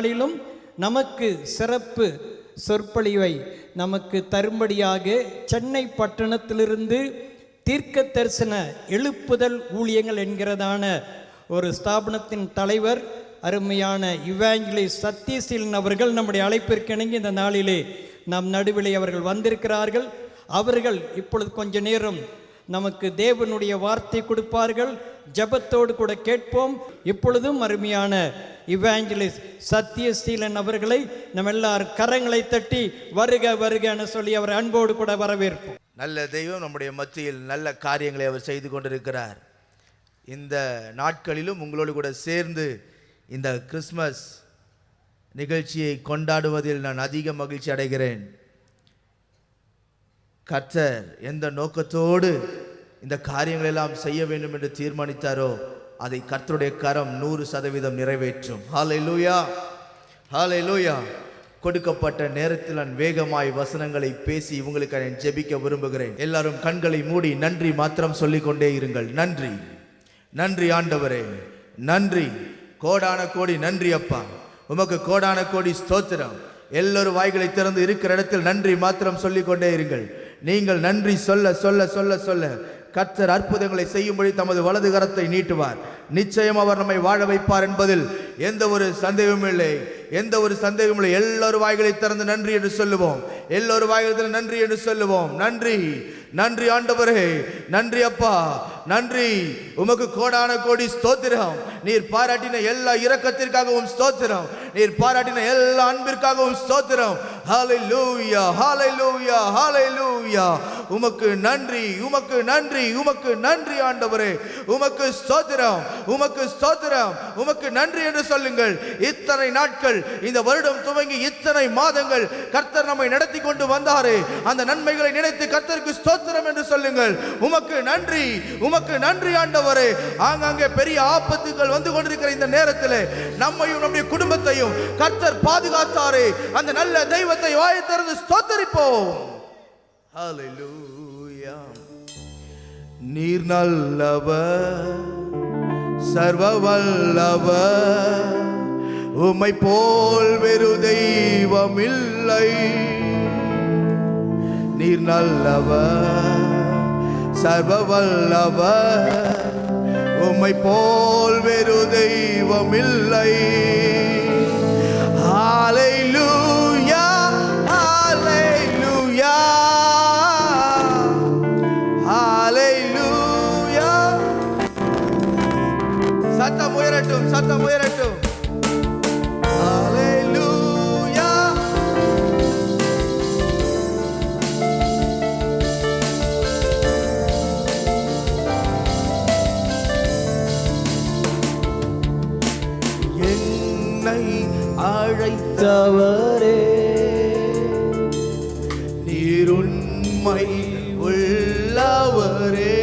நாளிலும் நமக்கு சிறப்பு சொற்பொழிவை நமக்கு தரும்படியாக சென்னை பட்டணத்திலிருந்து தீர்க்க தரிசன எழுப்புதல் ஊழியங்கள் என்கிறதான ஒரு ஸ்தாபனத்தின் தலைவர் அருமையான இவாஞ்சலி சத்யசீலன் அவர்கள் நம்முடைய அழைப்பிற்கு இணங்கி இந்த நாளிலே நம் நடுவிலே அவர்கள் வந்திருக்கிறார்கள். அவர்கள் இப்பொழுது கொஞ்ச நேரம் நமக்கு தேவனுடைய வார்த்தை கொடுப்பார்கள். ஜெபத்தோடு கூட கேட்போம். இப்பொழுதும் அருமையான இவாஞ்சலிஸ்ட் சத்யசீலன் அவர்களை நம்ம எல்லாரும் கரங்களை தட்டி வருக வருகன்னு சொல்லி அவர் அன்போடு கூட வரவேற்போம். நல்ல தெய்வம் நம்முடைய மத்தியில் நல்ல காரியங்களை அவர் செய்து கொண்டிருக்கிறார். இந்த நாட்களிலும் உங்களோடு கூட சேர்ந்து இந்த கிறிஸ்மஸ் நிகழ்ச்சியை கொண்டாடுவதில் நான் அதிக மகிழ்ச்சி அடைகிறேன். கர்த்தர் எந்த நோக்கத்தோடு இந்த காரியங்கள் எல்லாம் செய்ய வேண்டும் என்று தீர்மானித்தாரோ அதை கர்த்தருடைய கரம் நூறு சதவீதம் நிறைவேற்றும். ஹாலை லூயா ஹாலை லூயா கொடுக்கப்பட்ட நேரத்தில் நான் வேகமாய் வசனங்களை பேசி இவங்களுக்கு நான் ஜெபிக்க விரும்புகிறேன். எல்லாரும் கண்களை மூடி நன்றி மாத்திரம் சொல்லிக்கொண்டே இருங்கள். நன்றி. நன்றி ஆண்டவரே. நன்றி. கோடான கோடி நன்றி அப்பா. உமக்கு கோடான கோடி ஸ்தோத்திரம். எல்லோரும் வாய்களை திறந்து இருக்கிற இடத்தில் நன்றி மாத்திரம் சொல்லிக்கொண்டே இருங்கள். நீங்கள் நன்றி சொல்ல சொல்ல சொல்ல சொல்ல. கர்த்தர் அற்புதங்களை செய்யும்படி தமது வலது கரத்தை நீட்டுவார். நிச்சயம் அவர் நம்மை வாழ வைப்பார் என்பதில் எந்த ஒரு சந்தேகமும் இல்லை. எந்த ஒரு சந்தேகமும் இல்லை. எல்லோரும் வாய்களை திறந்து நன்றி என்று சொல்லுவோம். எல்லோரு வாய்களை நன்றி என்று சொல்லுவோம். நன்றி நன்றி ஆண்டவரே. நன்றி அப்பா. நன்றி. உமக்கு கோடான கோடி ஸ்தோத்திரம். நீர் பாராட்டின எல்லா இரக்கத்திற்காகவும் ஸ்தோத்திரம். நீர் பாராட்டின எல்லா அன்பிற்காகவும் ஸ்தோத்திரம். ஹாலை லூயா ஹாலை லூயா ஹாலை லூயா உமக்கு நன்றி உமக்கு நன்றி உமக்கு நன்றி ஆண்டவரே. உமக்கு ஸ்தோத்திரம் உமக்கு ஸ்தோத்திரம் உமக்கு நன்றி என்று சொல்லுங்கள். இத்தனை நாட்கள் இந்த வருடம் துவங்கி இத்தனை மாதங்கள் கர்த்தர் நம்மை நடத்தி கொண்டு வந்தாரே. அந்த நன்மைகளை நினைத்து கர்த்தருக்கு ஸ்தோத்திரம் என்று சொல்லுங்கள். உமக்கு நன்றி உமக்கு நன்றி ஆண்டவரே. ஆங்காங்கே பெரிய ஆபத்துகள் வந்து கொண்டிருக்கிற இந்த நேரத்தில் நம்மையும் நம்முடைய குடும்பத்தையும் கர்த்தர் பாதுகாத்தாரே. அந்த நல்ல தெய்வத்தை வாயை திறந்து ஸ்தோத்தரிப்போம். ஹalleluya நீர் நல்லவர் சர்வ வல்லவர் உம்மை போல் வெறு தெய்வம் இல்லை நீர் நல்லவர் சர்வ வல்லவர் உம்மை போல் வெறு தெய்வம் இல்லை உயரட்டும் சத்தம் உயரட்டும். என்னை அழைத்தவரே நீருண்மை உள்ளவரே.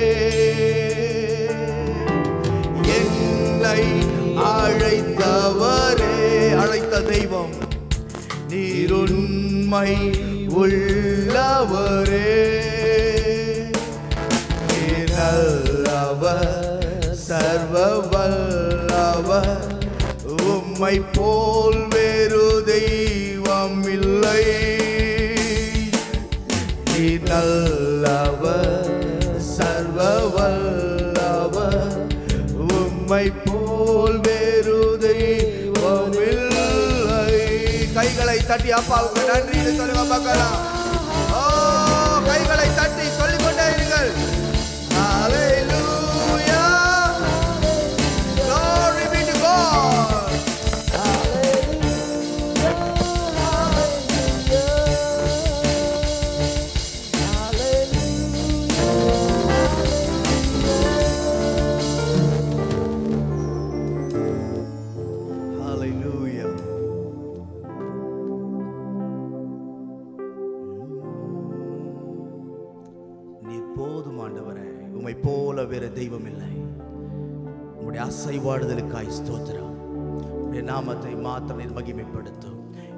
உண்மை உள்ளவரே. நல்லவர் சர்வ வல்லவர் உம்மை போல் வேறு தெய்வம் இல்லை. நல்லவர் சர்வ வல்லவர் உம்மை போல் வேறு தெய்வம் இல்லை. கைகளை தட்டி அப்பாவுக்கு சொல்லுங்க பார்க்கலாம்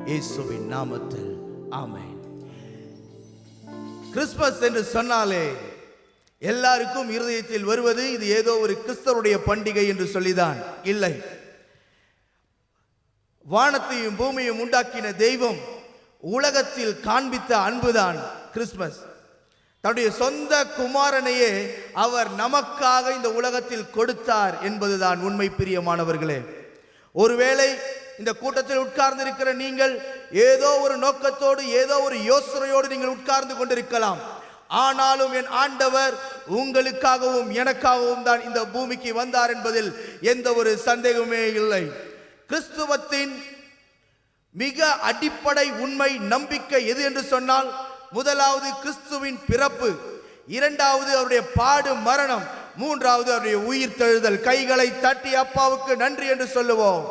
இயேசுவின் நாமத்தில். ஆமை கிறிஸ்மஸ் என்று சொன்னாலே எல்லாருக்கும் இருதயத்தில் வருவது இது ஏதோ ஒரு கிறிஸ்தவருடைய பண்டிகை என்று சொல்லிதான். இல்லை. வானத்தையும் பூமியையும் உண்டாக்கின தெய்வம் உலகத்தில் காண்பித்த அன்புதான் கிறிஸ்மஸ் தன்னுடைய சொந்த குமாரனையே அவர் நமக்காக இந்த உலகத்தில் கொடுத்தார் என்பதுதான் உண்மை பிரியமானவர்களே. ஒருவேளை இந்த கூட்டத்தில் உட்கார்ந்து இருக்கிற நீங்கள் ஏதோ ஒரு நோக்கத்தோடு ஏதோ ஒரு யோசனையோடு நீங்கள் உட்கார்ந்து கொண்டிருக்கலாம். ஆனாலும் என் ஆண்டவர் உங்களுக்காகவும் எனக்காகவும் தான் இந்த பூமிக்கு வந்தார் என்பதில் எந்த ஒரு சந்தேகமே இல்லை. கிறிஸ்துவத்தின் மிக அடிப்படை உண்மை நம்பிக்கை எது என்று சொன்னால் முதலாவது கிறிஸ்துவின் பிறப்பு இரண்டாவது அவருடைய பாடு மரணம் மூன்றாவது அவருடைய உயிர் தழுதல். கைகளை தட்டி அப்பாவுக்கு நன்றி என்று சொல்லுவோம்.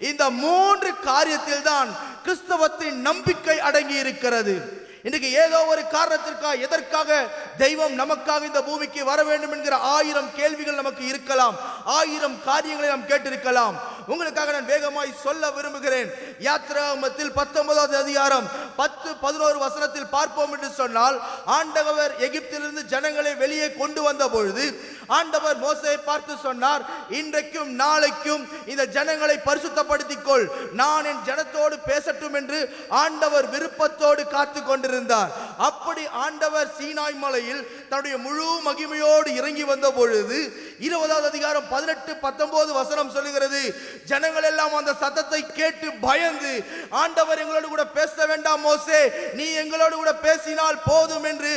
இந்த மூன்று காரியத்தில் தான் கிறிஸ்தவத்தின் நம்பிக்கை அடங்கி இருக்கிறது இன்னைக்கு ஏதோ ஒரு காரணத்திற்காக எதற்காக தெய்வம் நமக்காக இந்த பூமிக்கு வர வேண்டும் என்கிற ஆயிரம் கேள்விகள் நமக்கு இருக்கலாம். ஆயிரம் காரியங்களை நாம் கேட்டிருக்கலாம். உங்களுக்காக நான் வேகமாய் சொல்ல விரும்புகிறேன். யாத்திராமத்தில் பத்தொன்பதாவது அதிகாரம் பத்து பதினோரு வசனத்தில் பார்ப்போம் என்று சொன்னால் ஆண்டவர் எகிப்திலிருந்து ஜனங்களை வெளியே கொண்டு வந்த பொழுது ஆண்டவர் மோசையை பார்த்து சொன்னார் இன்றைக்கும் நாளைக்கும் இந்த ஜனங்களை பரிசுத்தப்படுத்திக் கொள் நான் என் ஜனத்தோடு பேசட்டும் என்று ஆண்டவர் விருப்பத்தோடு காத்து கொண்டிருந்தார். அப்படி ஆண்டவர் சீனாய் மலையில் தன்னுடைய முழு மகிமையோடு இறங்கி வந்த பொழுது இருபதாவது அதிகாரம் பதினெட்டு பத்தொன்பது வசனம் சொல்லுகிறது ஜனங்கள் எல்லாம் அந்த சத்தத்தை கேட்டு பயந்து ஆண்டவர் எங்களோடு கூட பேச வேண்டாம் மோசே. நீ எங்களோடு கூட பேசினால் போதும் என்று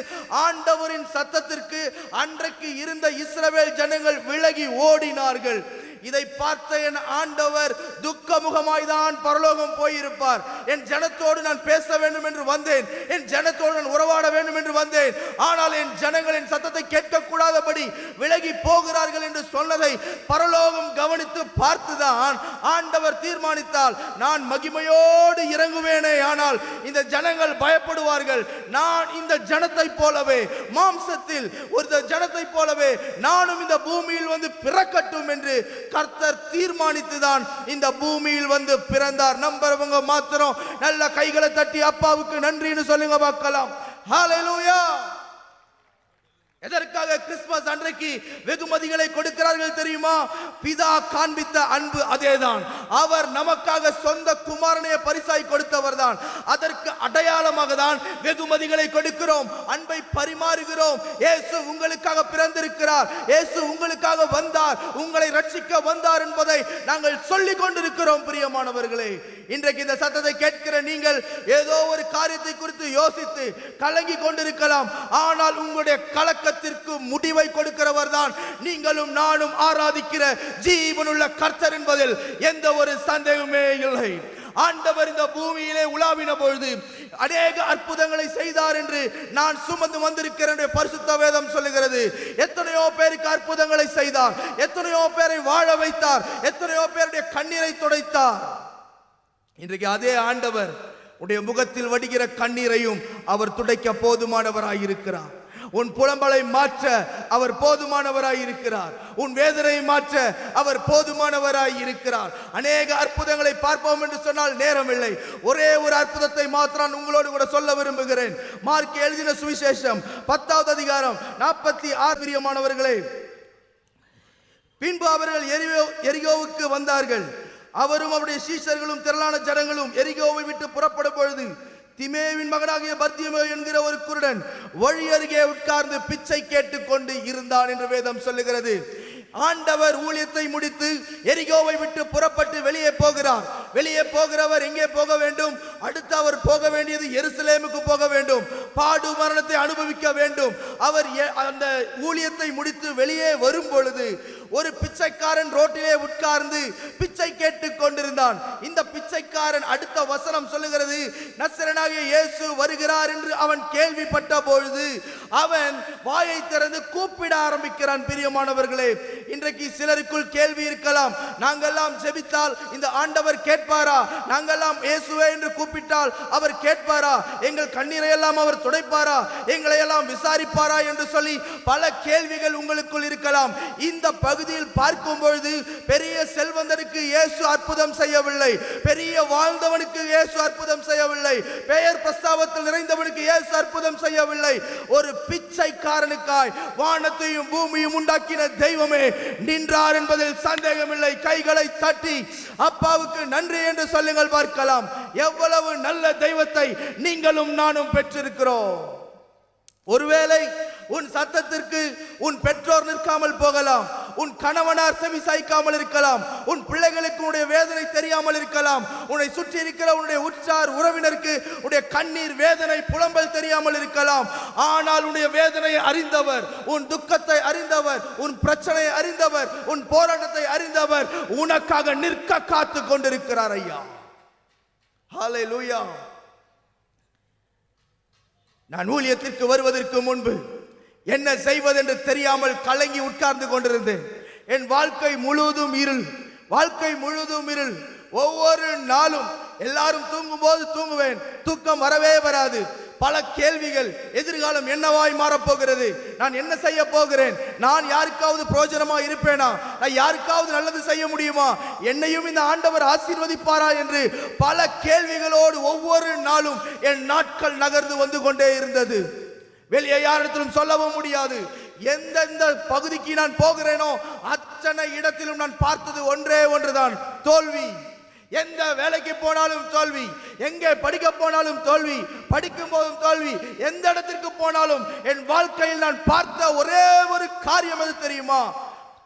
ஆண்டவரின் சத்தத்திற்கு அன்றைக்கு இருந்த இஸ்ரவேல் ஜனங்கள் விலகி ஓடினார்கள். இதை பார்த்த என் ஆண்டவர் துக்க முகமாய்தான் பரலோகம் போயிருப்பார். என் ஜனத்தோடு நான் பேச வேண்டும் என்று வந்தேன். என் ஜனத்தோடு நான் உறவாட வேண்டும் என்று வந்தேன். ஆனால் என் ஜனங்களின் சத்தத்தை கேட்கக்கூடாதபடி விலகி போகிறார்கள் என்று சொன்னதை பரலோகம் கவனித்து பார்த்துதான் ஆண்டவர் தீர்மானித்தால் நான் மகிமையோடு இறங்குவேனே ஆனால் இந்த ஜனங்கள் பயப்படுவார்கள். நான் இந்த ஜனத்தை போலவே மாம்சத்தில் ஒரு ஜனத்தை போலவே நானும் இந்த பூமியில் வந்து பிறக்கட்டும் என்று கர்த்தர் தீர்மானித்துதான் இந்த பூமியில் வந்து பிறந்தார். நம்புறவங்க மாத்திரம் நல்ல கைகளை தட்டி அப்பாவுக்கு நன்றின்னு சொல்லுங்க பார்க்கலாம் ஹalleluya எதற்காக கிறிஸ்துமஸ் அன்றைக்கு வெகுமதிகளை கொடுக்கிறார்கள் தெரியுமா? பிதா காண்பித்த அன்பு அதேதான். அவர் நமக்காக சொந்த குமாரனைய பரிசாய் கொடுத்தவர் தான் அதற்கு அடையாளமாக தான் வெகுமதிகளை கொடுக்கிறோம். அன்பை பரிமாறுகிறோம். இயேசு உங்களுக்காக பிறந்திருக்கிறார். இயேசு உங்களுக்காக வந்தார். உங்களை ரட்சிக்க வந்தார் என்பதை நாங்கள் சொல்லிக் கொண்டிருக்கிறோம் பிரியமானவர்களே. இன்றைக்கு இந்த சத்தத்தை கேட்கிற நீங்கள் ஏதோ ஒரு காரியத்தை குறித்து யோசித்து கலங்கி கொண்டிருக்கலாம். ஆனால் உங்களுடைய கலக்க உலகத்திற்கு முடிவை கொடுக்கிறவர் தான் நீங்களும் நானும் ஆராதிக்கிற ஜீவனுள்ள கர்த்தர் என்பதில் எந்த ஒரு சந்தேகமே இல்லை. ஆண்டவர் இந்த பூமியிலே உலாவின பொழுது அநேக அற்புதங்களை செய்தார் என்று நான் சுமந்து வந்திருக்கிறேன் என்று பரிசுத்த வேதம் சொல்லுகிறது. எத்தனையோ பேருக்கு அற்புதங்களை செய்தார். எத்தனையோ பேரை வாழ வைத்தார். எத்தனையோ பேருடைய கண்ணீரை துடைத்தார். இன்றைக்கு அதே ஆண்டவர் உடைய முகத்தில் வடிகிற கண்ணீரையும் அவர் துடைக்க போதுமானவராயிருக்கிறார். உன் புலம்பலை மாற்ற அவர் போதுமானவராய் இருக்கிறார். உன் வேதனையை மாற்ற அவர் போதுமானவராய் இருக்கிறார். அநேக அற்புதங்களை பார்ப்போம் என்று சொன்னால் நேரமில்லை. ஒரே ஒரு அற்புதத்தை மாத்திரம் உங்களோடு கூட சொல்ல விரும்புகிறேன். மார்க் எழுதின சுவிசேஷம் பத்தாவது அதிகாரம் நாற்பத்தி ஆறு. பிரியமானவர்களே பின்பு அவர்கள் எரிகோ எரிகோவுக்கு வந்தார்கள். அவரும் அவருடைய சீசர்களும் திரளான ஜனங்களும் எரிகோவை விட்டு புறப்படும் பொழுது திமேவின் மகனாகிய பர்த்தியமே என்கிற ஒரு குருடன் வழி அருகே உட்கார்ந்து பிச்சை கேட்டுக்கொண்டு இருந்தான் என்று வேதம் சொல்லுகிறது. ஆண்டவர் ஊழியத்தை முடித்து எரிகோவை விட்டு புறப்பட்டு வெளியே போகிறார். வெளியே போகிறவர் எங்கே போக வேண்டும்? அடுத்து அவர் போக வேண்டியது எருசலேமுக்கு போக வேண்டும். பாடு மரணத்தை அனுபவிக்க வேண்டும். அவர் எ- அந்த ஊழியத்தை முடித்து வெளியே வரும் பொழுது ஒரு பிச்சைக்காரன் ரோட்டிலே உட்கார்ந்து பிச்சை கேட்டு கொண்டிருந்தான். இந்த பிச்சைக்காரன் அடுத்த வசனம் சொல்லுகிறது நசரனாகிய இயேசு வருகிறார் என்று அவன் கேள்விப்பட்ட பொழுது அவன் வாயை திறந்து கூப்பிட ஆரம்பிக்கிறான். பிரியமானவர்களே இன்றைக்கு சிலருக்குள் கேள்வி இருக்கலாம். நாங்கெல்லாம் ஜெபித்தால் இந்த ஆண்டவர் கேட்பாரா? நாங்கெல்லாம் இயேசுவே என்று கூப்பிட்டால் அவர் கேட்பாரா? எங்கள் கண்ணீரை எல்லாம் அவர் துடைப்பாரா? எங்களை எல்லாம் விசாரிப்பாரா என்று சொல்லி பல கேள்விகள் உங்களுக்குள் இருக்கலாம். இந்த பகுதியில் பார்க்கும் பொழுது பெரிய செல்வந்தனுக்கு இயேசு அற்புதம் செய்யவில்லை. பெரிய வாழ்ந்தவனுக்கு இயேசு அற்புதம் செய்யவில்லை. பெயர் பிரஸ்தாபத்தில் நிறைந்தவனுக்கு இயேசு அற்புதம் செய்யவில்லை. ஒரு பிச்சைக்காரனுக்காய் வானத்தையும் பூமியும் உண்டாக்கின தெய்வமே நின்றார் என்பதில் சந்தேகமில்லை. கைகளை தட்டி அப்பாவுக்கு நன்றி என்று சொல்லுங்கள் பார்க்கலாம். எவ்வளவு நல்ல தெய்வத்தை நீங்களும் நானும் பெற்றிருக்கிறோம். ஒருவேளை உன் சத்தத்திற்கு உன் பெற்றோர் நிற்காமல் போகலாம். உன் கணவனார் செவி சாய்க்காமல் இருக்கலாம். உன் பிள்ளைகளுக்கு உன்னுடைய வேதனை தெரியாமல் இருக்கலாம். உன்னை சுற்றி இருக்கிற உன்னுடைய உற்றார் உறவினருக்கு உன்னுடைய கண்ணீர் வேதனை புலம்பல் தெரியாமல் இருக்கலாம். ஆனால் உன்னுடைய வேதனையை அறிந்தவர் உன் துக்கத்தை அறிந்தவர் உன் பிரச்சனையை அறிந்தவர் உன் போராட்டத்தை அறிந்தவர் உனக்காக நிற்க காத்து கொண்டிருக்கிறார் ஐயா. ஹalleluya. நான் ஊழியத்திற்கு வருவதற்கு முன்பு என்ன செய்வதென்று தெரியாமல் கலங்கி உட்கார்ந்து கொண்டிருந்தேன். என் வாழ்க்கை முழுவதும் இருள் வாழ்க்கை முழுவதும் இருள். ஒவ்வொரு நாளும் எல்லாரும் தூங்கும் போது தூங்குவேன். தூக்கம் வரவே வராது. பல கேள்விகள் எதிர்காலம் என்னவாய் மாறப்போகிறது? நான் என்ன செய்ய போகிறேன்? நான் யாருக்காவது பிரயோஜனமா இருப்பேனா? நான் யாருக்காவது நல்லது செய்ய முடியுமா? என்னையும் இந்த ஆண்டவர் ஆசீர்வதிப்பாரா என்று பல கேள்விகளோடு ஒவ்வொரு நாளும் என் நாட்கள் நகர்ந்து வந்து கொண்டே இருந்தது. வெளியே யாரிடத்திலும் சொல்லவும் முடியாது. எந்தெந்த பகுதிக்கு நான் போகிறேனோ அத்தனை இடத்திலும் நான் பார்த்தது ஒன்றே ஒன்றுதான் தோல்வி. எந்த வேலைக்கு போனாலும் தோல்வி. எங்கே படிக்க போனாலும் தோல்வி. படிக்கும் போதும் தோல்வி. எந்த இடத்திற்கு போனாலும் என் வாழ்க்கையில் நான் பார்த்த ஒரே ஒரு காரியம் அது தெரியுமா?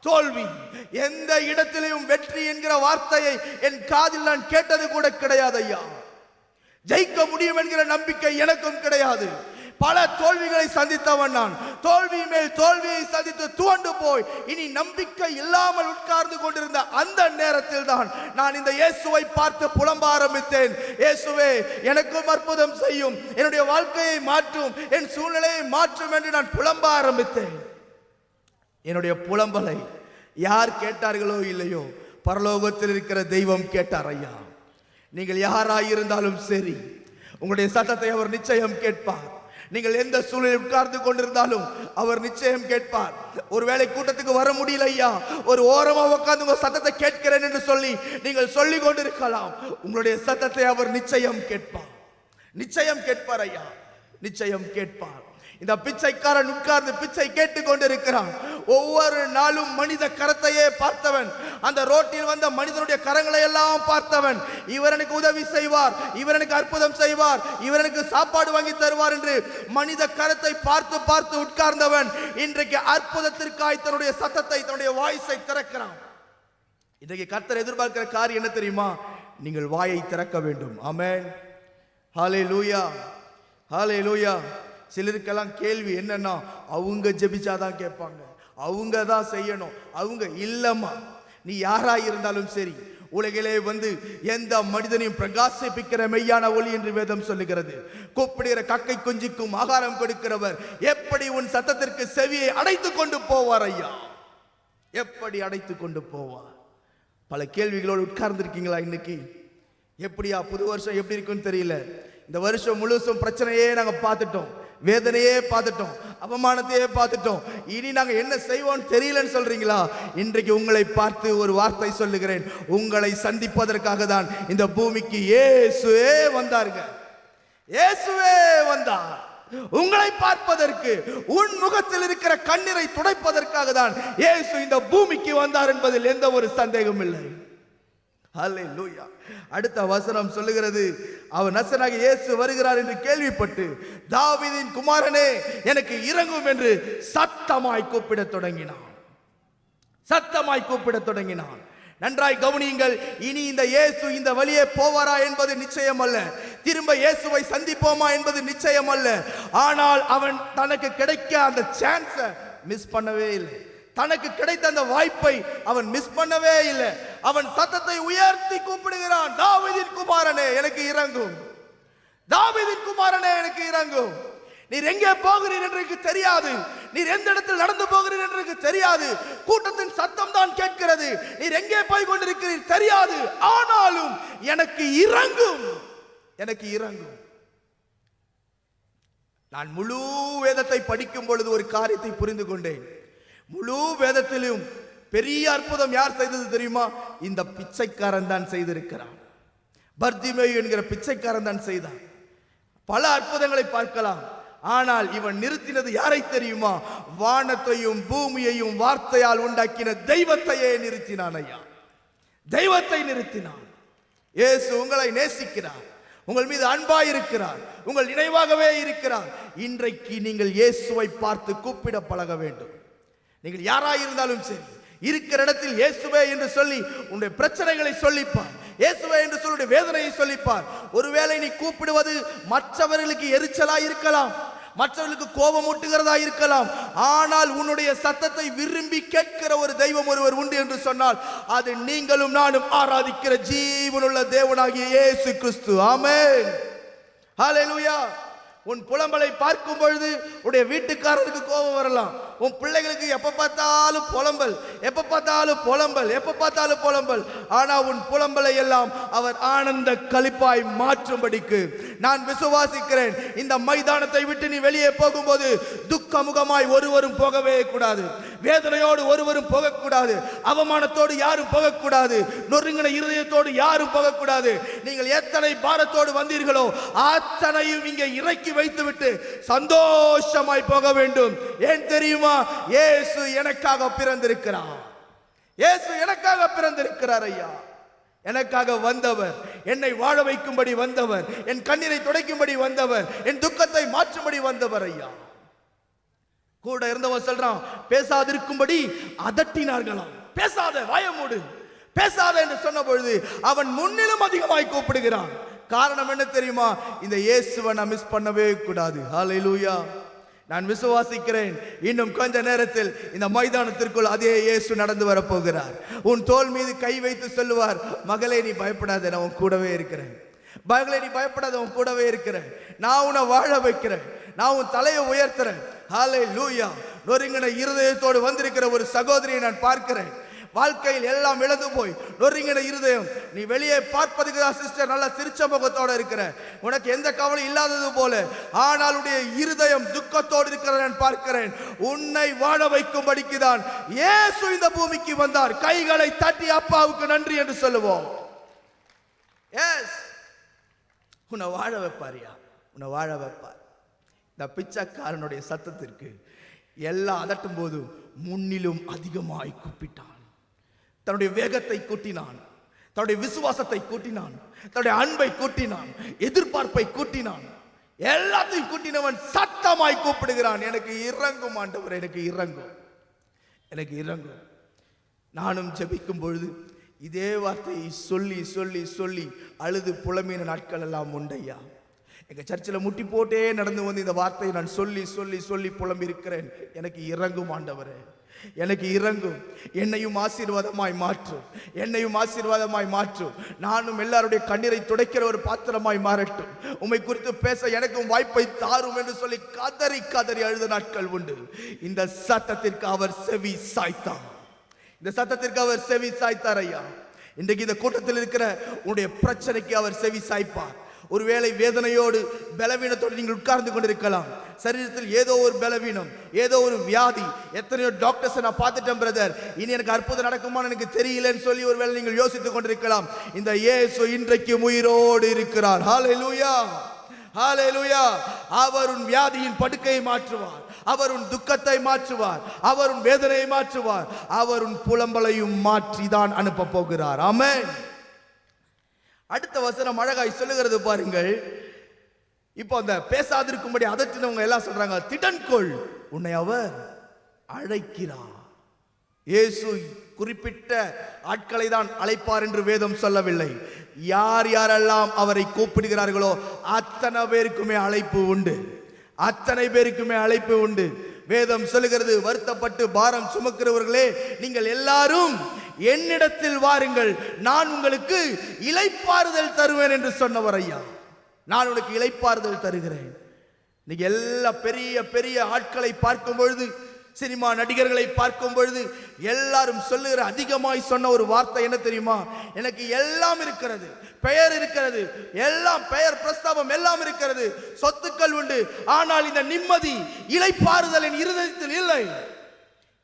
தோல்வி. எந்த இடத்திலையும் வெற்றி என்கிற வார்த்தையை என் காதில் நான் கேட்டது கூட கிடையாது ஐயா ஜெயிக்க முடியும் என்கிற நம்பிக்கை எனக்கும் கிடையாது. பல தோல்விகளை சந்தித்தவன் நான். தோல்வி மேல் தோல்வியை சந்தித்து துவண்டு போய் இனி நம்பிக்கை இல்லாமல் உட்கார்ந்து கொண்டிருந்த அந்த நேரத்தில் தான் நான் இந்த இயேசுவை பார்த்து புலம்ப ஆரம்பித்தேன். இயேசுவே எனக்கும் அற்புதம் செய்யும். என்னுடைய வாழ்க்கையை மாற்றும். என் சூழ்நிலையை மாற்றும் என்று நான் புலம்ப ஆரம்பித்தேன். என்னுடைய புலம்பலை யார் கேட்டார்களோ இல்லையோ பரலோகத்தில் இருக்கிற தெய்வம் கேட்டார் ஐயா நீங்கள் யாராயிருந்தாலும் சரி உங்களுடைய சத்தத்தை அவர் நிச்சயம் கேட்பார். நீங்கள் எந்த சூழலில் உட்கார்ந்து கொண்டிருந்தாலும் அவர் நிச்சயம் கேட்பார். ஒருவேளை கூட்டத்துக்கு வர முடியல ஐயா. ஒரு ஓரமா உட்கார்ந்து உங்க சத்தத்தை கேட்கிறேன் என்று சொல்லி நீங்கள் சொல்லி கொண்டிருக்கலாம். உங்களுடைய சத்தத்தை அவர் நிச்சயம் கேட்பார். நிச்சயம் கேட்பார் ஐயா. நிச்சயம் கேட்பார். இந்த பிச்சைக்காரன் உட்கார்ந்து பிச்சை கேட்டுக் கொண்டிருக்கிறான் ஒவ்வொரு நாளும் மனித கரத்தையே பார்த்தவன். அந்த ரோட்டில் வந்த மனிதனுடைய கரங்களை எல்லாம் பார்த்தவன். இவர் எனக்கு உதவி செய்வார் இவர் எனக்கு அற்புதம் செய்வார் இவர் எனக்கு சாப்பாடு வாங்கி தருவார் என்று மனித கரத்தை பார்த்து பார்த்து உட்கார்ந்தவன் இன்றைக்கு அற்புதத்திற்காய் தன்னுடைய சத்தத்தை தன்னுடைய வாய்ஸை திறக்கிறான். இன்றைக்கு கர்த்தர் எதிர்பார்க்கிற காரியம் என்ன தெரியுமா? நீங்கள் வாயை திறக்க வேண்டும். அமேன் ஹாலே லூயா ஹாலே லோயா சிலருக்கெல்லாம் கேள்வி என்னன்னா அவங்க ஜெபிச்சாதான் கேட்பாங்க. அவங்க தான் செய்யணும். அவங்க இல்லம்மா. நீ யாரா இருந்தாலும் சரி உலகிலே வந்து எந்த மனிதனையும் பிரகாசிப்பிக்கிற மெய்யான ஒளி என்று வேதம் சொல்லுகிறது. கூப்பிடுகிற கக்கை குஞ்சுக்கும் ஆகாரம் கொடுக்கிறவர் எப்படி உன் சத்தத்திற்கு செவியை அடைத்து கொண்டு போவார் ஐயா? எப்படி அடைத்து கொண்டு போவார்? பல கேள்விகளோடு உட்கார்ந்துருக்கீங்களா இன்னைக்கு? எப்படியா புது வருஷம் எப்படி இருக்குன்னு தெரியல. இந்த வருஷம் முழுசும் பிரச்சனையே நாங்கள் பார்த்துட்டோம். வேதனையே பார்த்துட்டோம். அவமானத்தையே பார்த்துட்டோம். இனி நாங்கள் என்ன செய்வோம்னு தெரியலன்னு சொல்றீங்களா? இன்றைக்கு உங்களை பார்த்து ஒரு வார்த்தை சொல்லுகிறேன். உங்களை சந்திப்பதற்காக தான் இந்த பூமிக்கு ஏசுவே வந்தாருங்க. ஏசுவே வந்தார். உங்களை பார்ப்பதற்கு உன் முகத்தில் இருக்கிற கண்ணீரை துடைப்பதற்காக தான் இயேசு இந்த பூமிக்கு வந்தார் என்பதில் எந்த ஒரு சந்தேகமும் இல்லை. ஹalleluya அடுத்த வசனம் சொல்லுகிறது அவர் நசனாக இயேசு வருகிறார் என்று கேள்விப்பட்டு தாவிதின் குமாரனே எனக்கு இறங்கும் என்று சத்தமாய் கூப்பிடத் தொடங்கினான். சத்தமாய் கூப்பிடத் தொடங்கினான். நன்றாய் கவனியுங்கள் இனி இந்த இயேசு இந்த வழியே போவாரா என்பது நிச்சயம் அல்ல திரும்ப இயேசுவை சந்திப்போமா என்பது நிச்சயம் அல்ல ஆனால் அவன் தனக்கு கிடைக்க அந்த சான்ஸை மிஸ் பண்ணவே இல்லை. தனக்கு கிடைத்த அந்த வாய்ப்பை அவன் மிஸ் பண்ணவே இல்லை. அவன் சத்தத்தை உயர்த்தி கூப்பிடுகிறான். தாவிதின் குமாரனே எனக்கு இறங்கும். தாவிதின் குமாரனே எனக்கு இறங்கும். நீர் எங்கே போகிறீர் என்று எனக்கு தெரியாது. நீர் எந்த இடத்தில் நடந்து போகிறீர் என்று எனக்கு தெரியாது. கூட்டத்தின் சத்தம் தான் கேட்கிறது. நீர் எங்கே போய் கொண்டிருக்கிறீர் தெரியாது. ஆனாலும் எனக்கு இறங்கும். எனக்கு இறங்கும். நான் முழு வேதத்தை படிக்கும் பொழுது ஒரு காரியத்தை புரிந்து கொண்டேன். முழு வேதத்திலும் பெரிய அற்புதம் யார் செய்தது தெரியுமா? இந்த பிச்சைக்காரன் தான் செய்திருக்கிறான். பர்திமேயு என்கிற பிச்சைக்காரன் தான் செய்தான். பல அற்புதங்களை பார்க்கலாம். ஆனால் இவன் நிறுத்தினது யாரை தெரியுமா? வானத்தையும் பூமியையும் வார்த்தையால் உண்டாக்கின தெய்வத்தையே நிறுத்தினான் ஐயா. தெய்வத்தை நிறுத்தினான். இயேசு உங்களை நேசிக்கிறார். உங்கள் மீது அன்பாய் இருக்கிறார். உங்கள் நினைவாகவே இருக்கிறார். இன்றைக்கு நீங்கள் இயேசுவை பார்த்து கூப்பிட பழக வேண்டும். நீங்கள் யாராக இருந்தாலும் சரி இருக்கிற இடத்தில் இயேசுவே என்று சொல்லி உன்னுடைய பிரச்சனைகளை சொல்லிப்பார். இயேசுவே என்று சொல்லுடைய வேதனையை சொல்லிப்பார். ஒருவேளை நீ கூப்பிடுவது மற்றவர்களுக்கு எரிச்சலா இருக்கலாம். மற்றவர்களுக்கு கோபம் ஊட்டுகிறதா இருக்கலாம். ஆனால் உன்னுடைய சத்தத்தை விரும்பி கேட்கிற ஒரு தெய்வம் ஒருவர் உண்டு என்று சொன்னால் அது நீங்களும் நானும் ஆராதிக்கிற ஜீவனுள்ள தேவனாகிய இயேசு கிறிஸ்து. ஆமென். ஹalleluya உன் புலம்பலை பார்க்கும் பொழுது உடைய வீட்டுக்காரருக்கு கோபம் வரலாம். உன் பிள்ளைகளுக்கு எப்போ பார்த்தாலும் புலம்பல் எப்போ பார்த்தாலும் புலம்பல் எப்போ பார்த்தாலும் புலம்பல். ஆனால் உன் புலம்பலை எல்லாம் அவர் ஆனந்த களிப்பாய் மாற்றும்படிக்கு நான் விசுவாசிக்கிறேன். இந்த மைதானத்தை விட்டு நீ வெளியே போகும்போது துக்கமுகமாய் ஒருவரும் போகவே கூடாது. வேதனையோடு ஒருவரும் போகக்கூடாது. அவமானத்தோடு யாரும் போகக்கூடாது. நொறுங்கின இருதயத்தோடு யாரும் போகக்கூடாது. நீங்கள் எத்தனை பாரத்தோடு வந்தீர்களோ அத்தனையும் இங்கே இறக்கி வைத்துவிட்டு சந்தோஷமாய் போக வேண்டும். ஏன் தெரியும்? இயேசு எனக்காக பிறந்திருக்கிறார். இயேசு எனக்காக பிறந்திருக்கிறார் ஐயா. எனக்காக வந்தவர் என்னை வாழ வைக்கும்படி வந்தவர் என் கண்ணீரை துடைக்கும்படி வந்தவர் என் துக்கத்தை மாற்றும்படி வந்தவர் ஐயா. கூட இருந்தவன் சொல்றான் பேசாதிருக்கும்படி அதட்டினார்களாம். பேசாத வாயமூடு பேசாத என்று சொன்ன பொழுது அவன் முன்னிலும் அதிகமாய் கூப்பிடுகிறான். காரணம் என்ன தெரியுமா? இந்த இயேசுவை நான் மிஸ் பண்ணவே கூடாது. ஹalleluya நான் விசுவாசிக்கிறேன். இன்னும் கொஞ்ச நேரத்தில் இந்த மைதானத்திற்குள் அதே இயேசு நடந்து வரப்போகிறார். உன் தோல் மீது கை வைத்து சொல்லுவார் மகளே நீ பயப்படாத நான் உன் கூடவே இருக்கிறேன். மகளே நீ பயப்படாத உன் கூடவே இருக்கிறேன். நான் உன்னை வாழ வைக்கிறேன். நான் உன் தலையை உயர்த்துறேன். ஹாலே லூயா நொறுங்கின இருதயத்தோடு வந்திருக்கிற ஒரு சகோதரியை நான் பார்க்கிறேன். வாழ்க்கையில் எல்லாம் இழந்து போய் நொறுங்கின இருதயம். நீ வெளியே பார்ப்பதுக்கு தான் சிஸ்டர் நல்ல சிரிச்ச முகத்தோட இருக்கிற. உனக்கு எந்த கவலை இல்லாதது போல. ஆனால் உடைய இருதயம் துக்கத்தோடு இருக்கிறத நான் பார்க்கிறேன். உன்னை வாழ வைக்கும்படிக்கு தான் ஏசு இந்த பூமிக்கு வந்தார். கைகளை தட்டி அப்பாவுக்கு நன்றி என்று சொல்லுவோம். எஸ் உன்னை வாழ வைப்பாரியா? உன்னை வாழ வைப்பார். இந்த பிச்சைக்காரனுடைய சத்தத்திற்கு எல்லாம் அதட்டும் போது முன்னிலும் அதிகமாய் கூப்பிட்டான். தன்னுடைய வேகத்தை கூட்டினான். தன்னுடைய விசுவாசத்தை கூட்டினான். தன்னுடைய அன்பை கூட்டினான். எதிர்பார்ப்பை கூட்டினான். எல்லாத்தையும் கூட்டினவன் சத்தமாய் கூப்பிடுகிறான். எனக்கு இறங்கும் ஆண்டவர் எனக்கு இறங்கும். எனக்கு இறங்கும். நானும் ஜபிக்கும் பொழுது இதே வார்த்தையை சொல்லி சொல்லி சொல்லி அழுது புலமின நாட்கள் எல்லாம் உண்டையா எங்கள் சர்ச்சில் முட்டி போட்டே நடந்து வந்து இந்த வார்த்தையை நான் சொல்லி சொல்லி சொல்லி புலம்பிருக்கிறேன் எனக்கு இறங்கும் ஆண்டவரே. எனக்கு இறங்கும் என்னையும் ஆசீர்வாதமாய் மாற்று. என்னையும் ஆசீர்வாதமாய் மாற்று. நானும் எல்லாருடைய கண்ணீரை துடைக்கிற ஒரு பாத்திரமாய் மாறட்டும். உம்மை குறித்து பேச எனக்கும் வாய்ப்பை தாரும் என்று சொல்லி கதறி கதறி அழுத நாட்கள் உண்டு. இந்த சத்தத்திற்கு அவர் செவி சாய்த்தார். இந்த சத்தத்திற்கு அவர் செவி சாய்த்தார் ஐயா. இன்றைக்கு இந்த கூட்டத்தில் இருக்கிற உன்னுடைய பிரச்சனைக்கு அவர் செவி சாய்ப்பார். ஒருவேளை வேதனையோடு பலவீனத்தோடு நீங்கள் உட்கார்ந்து கொண்டிருக்கலாம். சரீரத்தில் ஏதோ ஒரு பலவீனம் ஏதோ ஒரு வியாதி எத்தனையோ டாக்டர்ஸ் நான் பார்த்துட்டேன் பிரதர் இனி எனக்கு அற்புதம் நடக்குமான்னு எனக்கு தெரியலன்னு சொல்லி ஒருவேளை நீங்கள் யோசித்துக் கொண்டிருக்கலாம். இந்த ஏசு இன்றைக்கு உயிரோடு இருக்கிறார். ஹalleluya ஹalleluya அவர் உன் வியாதியின் படுக்கையை மாற்றுவார். அவர் உன் துக்கத்தை மாற்றுவார். அவர் உன் வேதனையை மாற்றுவார். அவர் உன் புலம்பலையும் மாற்றி தான் அனுப்ப போகிறார். ஆமே அடுத்த வசனம் அழகாய் சொல்லுகிறது பாருங்கள். இப்போ அந்த பேசாதிருக்கும்படி அதற்றினவங்க எல்லாம் சொல்றாங்க திடன்கொள் உன்னை அவர் அழைக்கிறார். இயேசு குறிப்பிட்ட ஆட்களை தான் அழைப்பார் என்று வேதம் சொல்லவில்லை. யார் யாரெல்லாம் அவரை கூப்பிடுகிறார்களோ அத்தனை பேருக்குமே அழைப்பு உண்டு. அத்தனை பேருக்குமே அழைப்பு உண்டு. வேதம் சொல்லுகிறது வருத்தப்பட்டு பாரம் சுமக்கிறவர்களே நீங்கள் எல்லாரும் என்னிடத்தில் வாருங்கள். நான் உங்களுக்கு இளைப்பாறுதல் தருவேன் என்று சொன்னவர் ஐயா. நான் உனக்கு இழைப்பாறுதல் தருகிறேன். இன்னைக்கு எல்லா பெரிய பெரிய ஆட்களை பார்க்கும் பொழுது சினிமா நடிகர்களை பார்க்கும் பொழுது எல்லாரும் சொல்லுகிற அதிகமாய் சொன்ன ஒரு வார்த்தை என்ன தெரியுமா? எனக்கு எல்லாம் இருக்கிறது. பெயர் இருக்கிறது. எல்லாம் பெயர் பிரஸ்தாபம் எல்லாம் இருக்கிறது. சொத்துக்கள் உண்டு. ஆனால் இந்த நிம்மதி இலைப்பாறுதல் என் இருதயத்தில் இல்லை.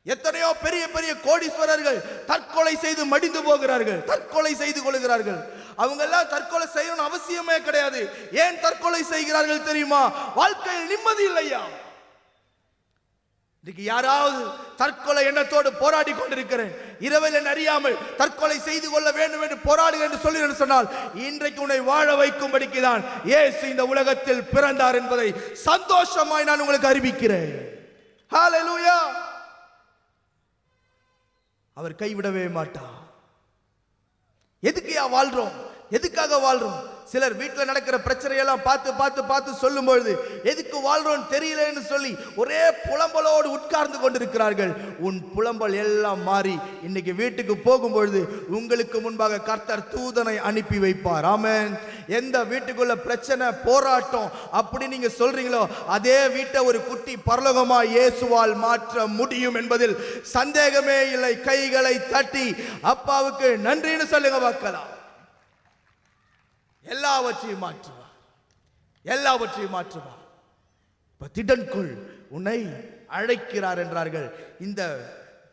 எத்தனையோ பெரிய பெரிய கோடீஸ்வரர்கள் தற்கொலை செய்து மடிந்து போகிறார்கள். தற்கொலை செய்து கொள்கிறார்கள். அவங்க எல்லாம் தற்கொலை செய்யணும் அவசியமே கிடையாது. ஏன் தற்கொலை செய்கிறார்கள் தெரியுமா? வாழ்க்கையில் நிம்மதி இல்லையா? இன்னைக்கு யாராவது தற்கொலை எண்ணத்தோடு போராடி கொண்டிருக்கிறேன். இரவில் என் அறியாமல் தற்கொலை செய்து கொள்ள வேண்டும் என்று போராடுக என்று சொல்லி என்று சொன்னால் இன்றைக்கு உன்னை வாழ வைக்கும்படிக்கு தான் இயேசு இந்த உலகத்தில் பிறந்தார் என்பதை சந்தோஷமாய் நான் உங்களுக்கு அறிவிக்கிறேன். அவர் கைவிடவே மாட்டார். எதுக்குயா வாழ்றோம்? எதுக்காக வாழ்றோம்? சிலர் வீட்டில் நடக்கிற பிரச்சனையெல்லாம் பார்த்து பார்த்து பார்த்து சொல்லும் பொழுது எதுக்கு வாழ்றோம் தெரியலன்னு சொல்லி ஒரே புலம்பலோடு உட்கார்ந்து கொண்டிருக்கிறார்கள். உன் புலம்பல் எல்லாம் மாறி இன்னைக்கு வீட்டுக்கு போகும்பொழுது உங்களுக்கு முன்பாக கர்த்தர் தூதனை அனுப்பி வைப்பார். ஆமன். எந்த வீட்டுக்குள்ள பிரச்சனை போராட்டம் அப்படி நீங்க சொல்றீங்களோ அதே வீட்டை ஒரு குட்டி பரலோகமா இயேசுவால் மாற்ற முடியும் என்பதில் சந்தேகமே இல்லை. கைகளை தட்டி அப்பாவுக்கு நன்றின்னு சொல்லுங்க பார்க்கலாம் எல்லாவற்றையும் மாற்றுவார். எல்லாவற்றையும் மாற்றுவார். இப்போ திடன்குள் உன்னை அழைக்கிறார் என்றார்கள். இந்த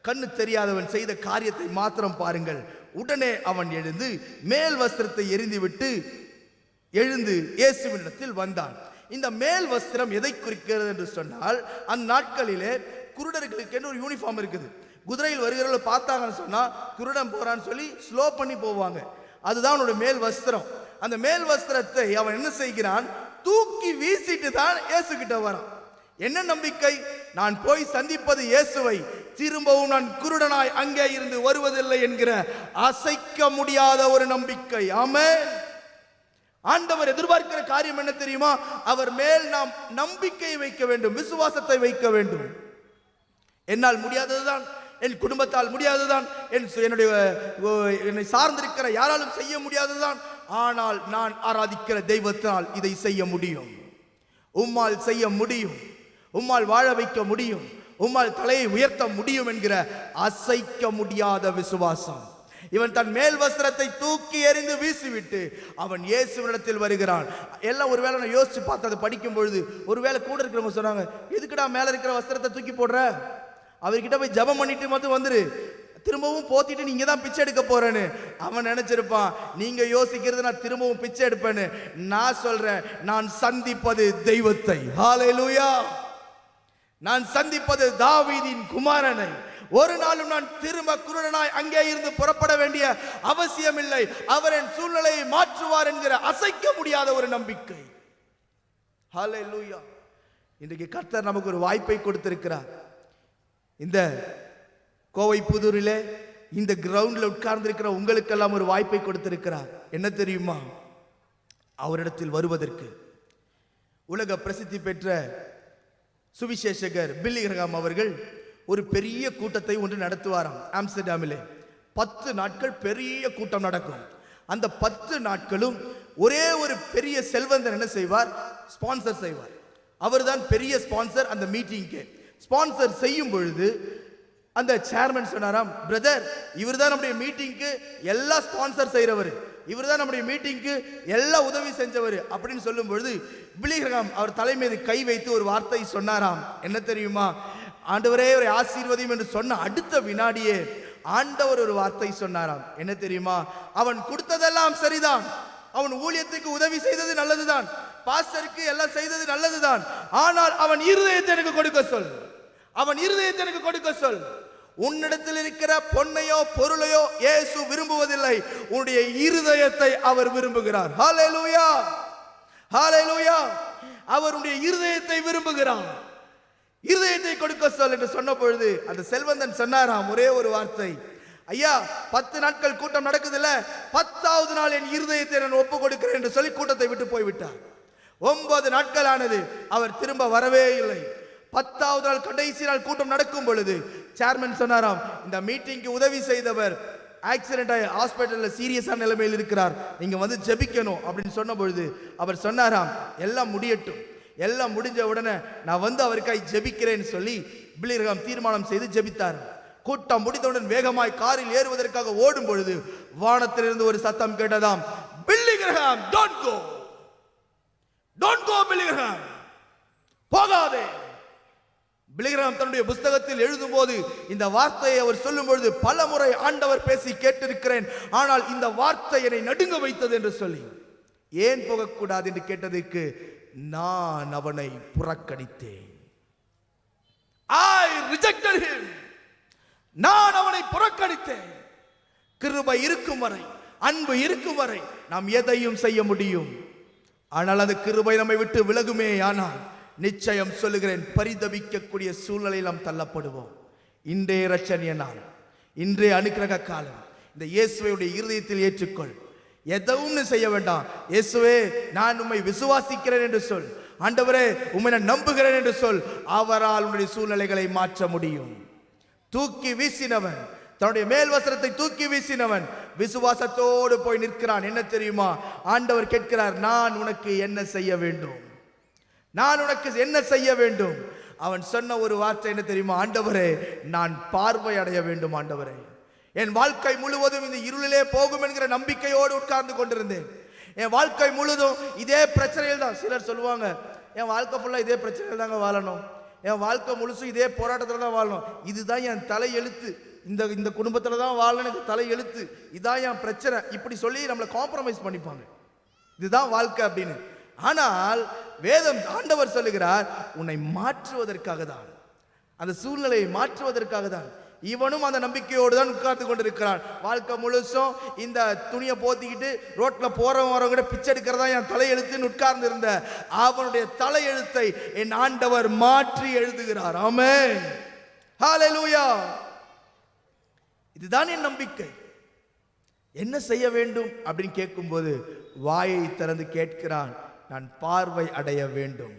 கண்ணு தெரியாதவன் செய்த காரியத்தை மாத்திரம் பாருங்கள். உடனே அவன் எழுந்து மேல் வஸ்திரத்தை எரிந்துவிட்டு எழுந்து இயேசுவினிடத்தில் வந்தான். இந்த மேல் வஸ்திரம் எதை குறிக்கிறது என்று சொன்னால் அந்நாட்களிலே குருடர்களுக்கு ஒரு யூனிஃபார்ம் இருக்குது? குதிரையில் வருகிறவர்கள் பார்த்தாங்கன்னு சொன்னால் குருடன் போகிறான்னு சொல்லி ஸ்லோ பண்ணி போவாங்க. அதுதான் அவனோட மேல் வஸ்திரம். அந்த மேல் வஸ்திரத்தை அவன் என்ன செய்கிறான்? தூக்கி வீசிட்டு தான் இயேசு கிட்ட வரான். என்ன நம்பிக்கை? நான் போய் சந்திப்பது இயேசுவை. திரும்பவும் நான் குருடனாய் அங்கே இருந்து வருவதில்லை என்கிற அசைக்க முடியாத ஒரு நம்பிக்கை. ஆமே ஆண்டவர் எதிர்பார்க்கிற காரியம் என்ன தெரியுமா? அவர் மேல் நாம் நம்பிக்கை வைக்க வேண்டும் விசுவாசத்தை வைக்க வேண்டும். என்னால் முடியாததுதான் என் குடும்பத்தால் முடியாததுதான் என் என்னுடைய ஓ, என்னை சார்ந்திருக்கிற யாராலும் செய்ய முடியாததுதான் ஆனால் நான் ஆராதிக்கிற தெய்வத்தினால் இதை செய்ய முடியும். உம்மால் செய்ய முடியும். உம்மால் வாழ வைக்க முடியும். உம்மால் தலையை உயர்த்த முடியும் என்கிற அசைக்க முடியாத விசுவாசம். இவன் தன் மேல் வஸ்திரத்தை தூக்கி எறிந்து வீசிவிட்டு அவன் இயேசுவினிடத்தில் வருகிறான். எல்லாம் ஒருவேளை நான் யோசிச்சு பார்த்து அதை படிக்கும் பொழுது ஒருவேளை கூட இருக்கிறவங்க சொன்னாங்க எதுக்குடா மேல இருக்கிற வஸ்திரத்தை தூக்கி போடுற? அவர்கிட்ட போய் ஜெபம் பண்ணிட்டு மட்டும் வந்துரு. திரும்பவும் போத்திட்டு நீங்க தான் பிச்சை எடுக்க போறேன்னு. அவன் நினைச்சிருப்பான் நீங்க யோசிக்கிறது நான் திரும்பவும் பிச்சை எடுப்பேன்னு. நான் சொல்றேன் நான் சந்திப்பது தெய்வத்தை. ஹalleluya நான் சந்திப்பது தாவீதின் குமாரனை. ஒரு நாளும் நான் திரும்ப குருடனாய் அங்கே இருந்து புறப்பட வேண்டிய அவசியம் இல்லை அவர் என் சூழ்நிலையை மாற்றுவார் என்கிற அசைக்க முடியாத ஒரு நம்பிக்கை. ஹalleluya இன்றைக்கு கர்த்தர் நமக்கு ஒரு வாய்ப்பை கொடுத்திருக்கிறார். இந்த கோவை புதூரில் இந்த கிரவுண்டில் உட்கார்ந்திருக்கிற உங்களுக்கெல்லாம் ஒரு வாய்ப்பை கொடுத்திருக்கிறார். என்ன தெரியுமா? அவரிடத்தில் வருவதற்கு உலக பிரசித்தி பெற்ற சுவிசேஷகர் பில்லி கிரகாம் அவர்கள் ஒரு பெரிய கூட்டத்தை ஒன்று நடத்துவாராம் ஆம்ஸ்டர்டாமிலே. பத்து நாட்கள் பெரிய கூட்டம் நடக்கும். அந்த பத்து நாட்களும் ஒரே ஒரு பெரிய செல்வந்தர் என்ன செய்வார்? ஸ்பான்சர் செய்வார். அவர்தான் பெரிய ஸ்பான்சர் அந்த மீட்டிங்க்கு. ஸ்பான்சர் செய்யும் பொழுது அந்த சேர்மன் சொன்னாராம் பிரதர் இவர்தான் நம்முடைய மீட்டிங்க்கு எல்லா ஸ்பான்சர் செய்றவர். இவர்தான் நம்முடைய மீட்டிங்க்கு எல்லா உதவி செஞ்சவர். அப்படின்னு சொல்லும் பொழுது பிலிகிரகாம் அவர் தலை மீது கை வைத்து ஒரு வார்த்தை சொன்னாராம். என்ன தெரியுமா? ஆண்டவரே ஒரு ஆசீர்வதியும் என்று சொன்ன அடுத்த வினாடியே ஆண்டவர் ஒரு வார்த்தை சொன்னாராம். என்ன தெரியுமா? அவன் கொடுத்ததெல்லாம் சரிதான். அவன் ஊழியத்துக்கு உதவி செய்தது நல்லதுதான். பாஸ்டருக்கு எல்லாம் செய்தது நல்லதுதான். ஆனால் அவன் இருதயத்தை எனக்கு கொடுக்க சொல். அவன் இருதயத்தை எனக்கு கொடுக்க சொல். உன்னிடத்தில் இருக்கிற பொன்னையோ பொருளையோ இயேசு விரும்புவதில்லை. உன்னுடைய இருதயத்தை அவர் விரும்புகிறார். ஹாலே லூயா ஹாலே லூயா அவருடைய இருதயத்தை விரும்புகிறார். இருதயத்தை கொடுக்க சொல் என்று சொன்ன பொழுது அந்த செல்வந்தன் சொன்னாராம் ஒரே ஒரு வார்த்தை. ஐயா பத்து நாட்கள் கூட்டம் நடக்குதுல்ல? பத்தாவது நாள் என் இருதயத்தை நான் ஒப்பு கொடுக்கிறேன் என்று சொல்லி கூட்டத்தை விட்டு போய்விட்டார். ஒன்பது நாட்கள் ஆனது அவர் திரும்ப வரவே இல்லை. பத்தாவது நாள் கடைசி நாள் கூட்டம் நடக்கும் பொழுது சேர்மன் சொன்னாராம் இந்த மீட்டிங்க்கு உதவி செய்தவர் ஆக்சிடென்ட் ஆகி ஹாஸ்பிட்டலில் சீரியஸான நிலைமையில் இருக்கிறார். நீங்கள் வந்து ஜெபிக்கணும் அப்படின்னு சொன்ன பொழுது அவர் சொன்னாராம் எல்லாம் முடியட்டும். எல்லாம் முடிஞ்ச உடனே நான் வந்து அவருக்காய் ஜெபிக்கிறேன்னு சொல்லி பிள்ளைகம் தீர்மானம் செய்து ஜெபித்தார். கூட்டம் முடிந்தவுடன் வேகமாய் காரில் ஏறுவதற்காக ஓடும் பொழுது வானத்திலிருந்து ஒரு சத்தம் கேட்டதாம் பில்லிகிரகம் டோன்ட் கோ டோன்ட் கோ பில்லிகிரகம் போகாதே. பிலிகிராம் தன்னுடைய புஸ்தகத்தில் எழுதும்போது இந்த வார்த்தையை அவர் சொல்லும் பொழுது பல முறை ஆண்டவர் பேசி கேட்டிருக்கிறேன். ஆனால் இந்த வார்த்தை என்னை நடுங்க வைத்தது என்று சொல்லி ஏன் போகக்கூடாது? என்று கேட்டதற்கு நான் அவனை புறக்கணித்தேன். நான் அவனை புறக்கணித்தேன். கிருபை இருக்கும் வரை அன்பு இருக்கும் வரை நாம் எதையும் செய்ய முடியும். ஆனால் அந்த கிருபை நம்மை விட்டு விலகுமே ஆனால் நிச்சயம் சொல்லுகிறேன் பரிதவிக்கக்கூடிய சூழ்நிலையில் நாம் தள்ளப்படுவோம். இன்றைய ரச்சனிய நாள் இன்றைய அனுக்கிரக காலம். இந்த இயேசுவையுடைய இருதயத்தில் ஏற்றுக்கொள். எதுவும் செய்ய வேண்டாம். இயேசுவே நான் உம்மை விசுவாசிக்கிறேன் என்று சொல். ஆண்டவரே உம்மை நான் நம்புகிறேன் என்று சொல். அவரால் உன்னுடைய சூழ்நிலைகளை மாற்ற முடியும். தூக்கி வீசினவன் தன்னுடைய மேல் வசரத்தை தூக்கி வீசினவன் விசுவாசத்தோடு போய் நிற்கிறான். என்ன தெரியுமா? ஆண்டவர் கேட்கிறார் நான் உனக்கு என்ன செய்ய வேண்டும்? நான் உனக்கு என்ன செய்ய வேண்டும்? அவன் சொன்ன ஒரு வார்த்தை என்ன தெரியுமா? ஆண்டவரே நான் பார்வை அடைய வேண்டும் ஆண்டவரே. என் வாழ்க்கை முழுவதும் இந்த இருளிலே போகும் என்கிற நம்பிக்கையோடு உட்கார்ந்து கொண்டிருந்தேன். என் வாழ்க்கை முழுதும் இதே பிரச்சனையில் தான். சிலர் சொல்லுவாங்க என் வாழ்க்கை ஃபுல்லாக இதே பிரச்சனையில் தாங்க வாழணும். என் வாழ்க்கை முழுசும் இதே போராட்டத்தில் தான் வாழணும். இதுதான் என் தலை எழுத்து. இந்த இந்த குடும்பத்தில் தான் வாழணும். எனக்கு தலை எழுத்து. இதான் என் பிரச்சனை. இப்படி சொல்லி நம்மளை காம்ப்ரமைஸ் பண்ணிப்பாங்க. இதுதான் வாழ்க்கை அப்படின்னு. ஆனால் வேதம் ஆண்டவர் சொல்லுகிறார் உன்னை மாற்றுவதற்காக தான் அந்த சூழ்நிலையை மாற்றுவதற்காக தான் இவனும் அந்த நம்பிக்கையோடு தான் உட்கார்ந்து கொண்டிருக்கிறான். வாழ்க்கை முழுசும் இந்த துணியை போத்திக்கிட்டு ரோட்டில் போகிறவன் வரவங்க பிச்சை எடுக்கிறதா என் தலையெழுத்துன்னு உட்கார்ந்து இருந்த அவனுடைய தலையெழுத்தை என் ஆண்டவர் மாற்றி எழுதுகிறார். ஆமே ஹாலே லூயா இதுதான் என் நம்பிக்கை. என்ன செய்ய வேண்டும் அப்படின்னு கேட்கும்போது வாயை திறந்து கேட்கிறான். நான் பார்வை அடைய வேண்டும்.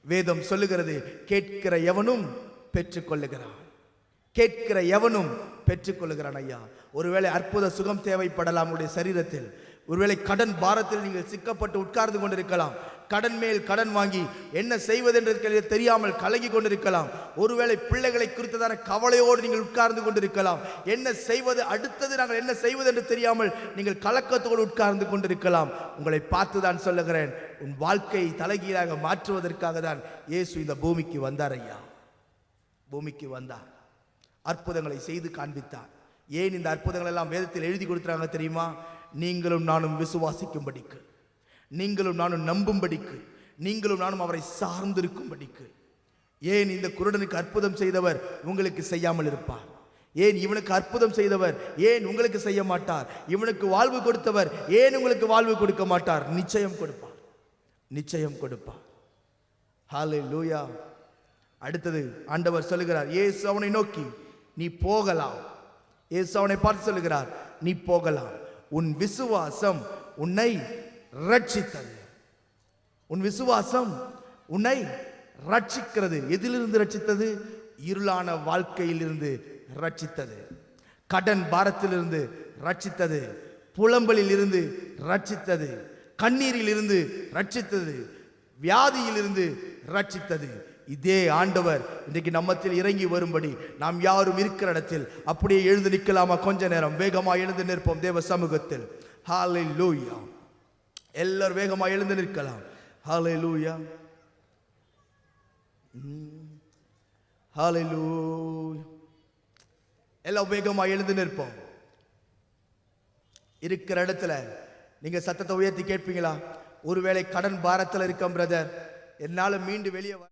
வேதம் சொல்லுகிறது கேட்கிற எவனும் பெற்றுக்கொள்ளுகிறான். கேட்கிற எவனும் பெற்றுக்கொள்ளுகிறான் ஐயா. ஒருவேளை அற்புத சுகம் தேவைப்படலாம் உடைய சரீரத்தில். ஒருவேளை கடன் பாரத்தில் நீங்கள் சிக்கப்பட்டு உட்கார்ந்து கொண்டிருக்கலாம். கடன் மேல் கடன் வாங்கி என்ன செய்வதென்று தெரியாமல் கலங்கி கொண்டிருக்கலாம். ஒருவேளை பிள்ளைகளை குறித்ததான கவலையோடு நீங்கள் உட்கார்ந்து கொண்டிருக்கலாம். என்ன செய்வது அடுத்தது நாங்கள் என்ன செய்வது என்று தெரியாமல் நீங்கள் கலக்கத்தோடு உட்கார்ந்து கொண்டிருக்கலாம். உங்களை பார்த்து தான் சொல்லுகிறேன். உன் வாழ்க்கையை தலைகீழாக மாற்றுவதற்காக தான் இயேசு இந்த பூமிக்கு வந்தார் ஐயா. பூமிக்கு வந்தார். அற்புதங்களை செய்து காண்பித்தார். ஏன் இந்த அற்புதங்கள் எல்லாம் வேதத்தில் எழுதி கொடுத்துறாங்க தெரியுமா? நீங்களும் நானும் விசுவாசிக்கும்படிக்கு. நீங்களும் நானும் நம்பும்படிக்கு. நீங்களும் நானும் அவரை சார்ந்திருக்கும்படிக்கு. ஏன் இந்த குருடனுக்கு அற்புதம் செய்தவர் உங்களுக்கு செய்யாமல் இருப்பார்? ஏன் இவனுக்கு அற்புதம் செய்தவர்? ஏன் உங்களுக்கு செய்ய மாட்டார்? இவனுக்கு வாழ்வு கொடுத்தவர்? ஏன் உங்களுக்கு வாழ்வு கொடுக்க மாட்டார்? நிச்சயம் கொடுப்பார். நிச்சயம் கொடுப்பார். ஹாலே லூயா அடுத்தது ஆண்டவர் சொல்லுகிறார் ஏசு அவனை நோக்கி நீ போகலாம். ஏசு அவனை பார்த்து சொல்லுகிறார் நீ போகலாம். உன் விசுவாசம் உன்னை ரட்சித்தது உன் விசுவாசம் உன்னை ரட்சிக்கிறது எதிலிருந்து ரட்சித்தது இருளான வாழ்க்கையிலிருந்து ரட்சித்தது கடன் பாரத்திலிருந்து ரட்சித்தது புலம்பலில் இருந்து ரட்சித்தது கண்ணீரில் இருந்து ரட்சித்தது வியாதியிலிருந்து ரட்சித்தது இதே ஆண்டவர் இன்றைக்கு நம்மத்தில் இறங்கி வரும்படி நாம் யாரும் இருக்கிற இடத்தில் அப்படியே எழுந்து நிற்கலாமா? கொஞ்ச நேரம். வேகமாக எழுந்து நிற்போம் தேவ சமூகத்தில். ஹாலை லூயா எல்லாரும் வேகமாக எழுந்து நிற்கலாம். ஹாலை லூயா ஹாலை எல்லாம் வேகமாக எழுந்து நிற்போம். இருக்கிற இடத்துல நீங்க சத்தத்தை உயர்த்தி கேட்பீங்களா? ஒருவேளை கடன் பாரத்தில் இருக்கோம் பிரதர் என்னால் மீண்டு வெளியே வர